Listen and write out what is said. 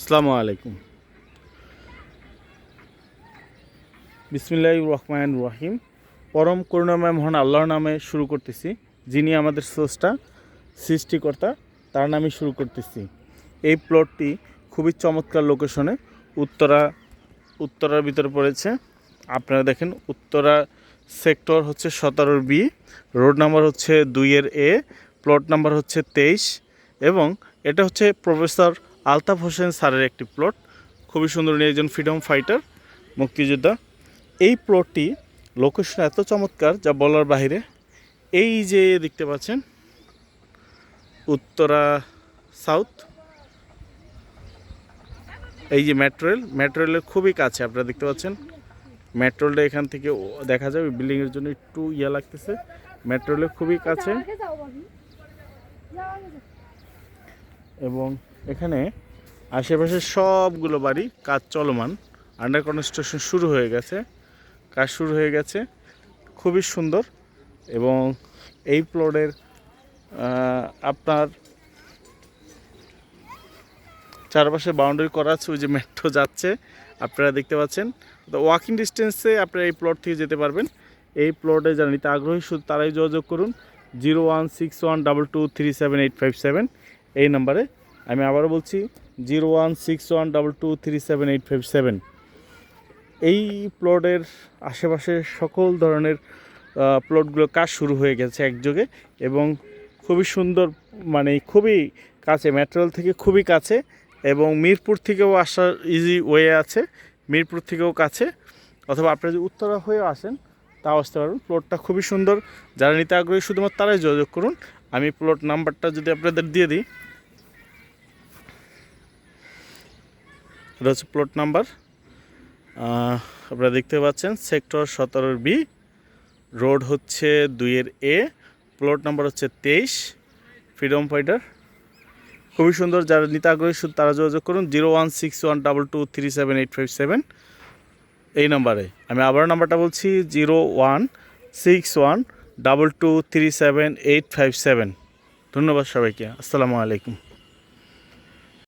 আসসালামু আলাইকুম। বিসমিল্লাহ রহমান রহিম। পরম করুণাময় মহান আল্লাহর নামে শুরু করতেছি। যিনি আমাদের স্রষ্টা, সৃষ্টিকর্তা, তার নামে শুরু করতেছি। এই প্লটটি খুবই চমৎকার লোকেশনে উত্তরা, উত্তরার ভিতরে পড়েছে। আপনারা দেখেন, উত্তরা সেক্টর হচ্ছে সতেরোর বি রোড নাম্বার হচ্ছে দুইয়ের এ প্লট নাম্বার হচ্ছে তেইশ এবং এটা হচ্ছে প্রফেসর আলতাফ হোসেন স্যারের একটি প্লট। খুবই সুন্দর উনি একজন ফ্রিডম ফাইটার মুক্তিযোদ্ধা। এই প্লটটি লোকেশন এত চমৎকার যা বলার বাইরে এই যে দেখতে পাচ্ছেন, উত্তরা সাউথ এই যে মেট্রো রেল মেট্রো রেলের খুবই কাছে আপনারা দেখতে পাচ্ছেন। মেট্রো রেলটা এখান থেকে দেখা যাবে বিল্ডিংয়ের জন্য একটু ইয়া লাগতেছে। মেট্রো রেলের খুবই কাছে। এবং এখানে আশেপাশে সবগুলো বাড়ি কাজ চলমান। আন্ডার কনস্ট্রাকশন শুরু হয়ে গেছে। কাজ শুরু হয়ে গেছে। খুবই সুন্দর এবং এই প্লটের আপনার চারপাশে বাউন্ডারি করা আছে, ওই যে মেট্রো যাচ্ছে। আপনারা দেখতে পাচ্ছেন। তো ওয়াকিং ডিস্টেন্সে আপনারা এই প্লট থেকে যেতে পারবেন। এই প্লটে যারা নিতে আগ্রহী, শুধু তারাই যোগাযোগ করুন। Zero one six one double two three seven eight five seven এই নাম্বারে। আমি আবারও বলছি, zero one six one double two three seven eight five seven. এই প্লটের আশেপাশে সকল ধরনের প্লটগুলো কাজ শুরু হয়ে গেছে একযোগে এবং খুবই সুন্দর মানে খুবই কাছে মেট্রোল থেকে খুবই কাছে এবং মিরপুর থেকেও আসার ইজি ওয়ে আছে, মিরপুর থেকেও কাছে। অথবা আপনারা যদি উত্তরা হয়েও আসেন, তাও আসতে পারবেন। প্লটটা খুবই সুন্দর। যারা নিতে আগ্রহী, শুধুমাত্র তারাই যোগাযোগ করুন। আমি প্লট নাম্বারটা যদি আপনাদের দিয়ে দিই, এটা হচ্ছে প্লট নাম্বার। আপনারা দেখতে পাচ্ছেন সেক্টর সতেরোর বি রোড হচ্ছে দুইয়ের এ প্লট নাম্বার হচ্ছে তেইশ ফ্রিডম ফাইটার খুবই সুন্দর, যারা নিতে আগ্রহী শুধু তারা যোগাযোগ করুন, zero one six one double two three seven eight five seven. এই নাম্বারে। আমি আবার নাম্বারটা বলছি, zero one six one double two three seven eight five seven ধন্যবাদ সবাইকে। আসসালামু আলাইকুম।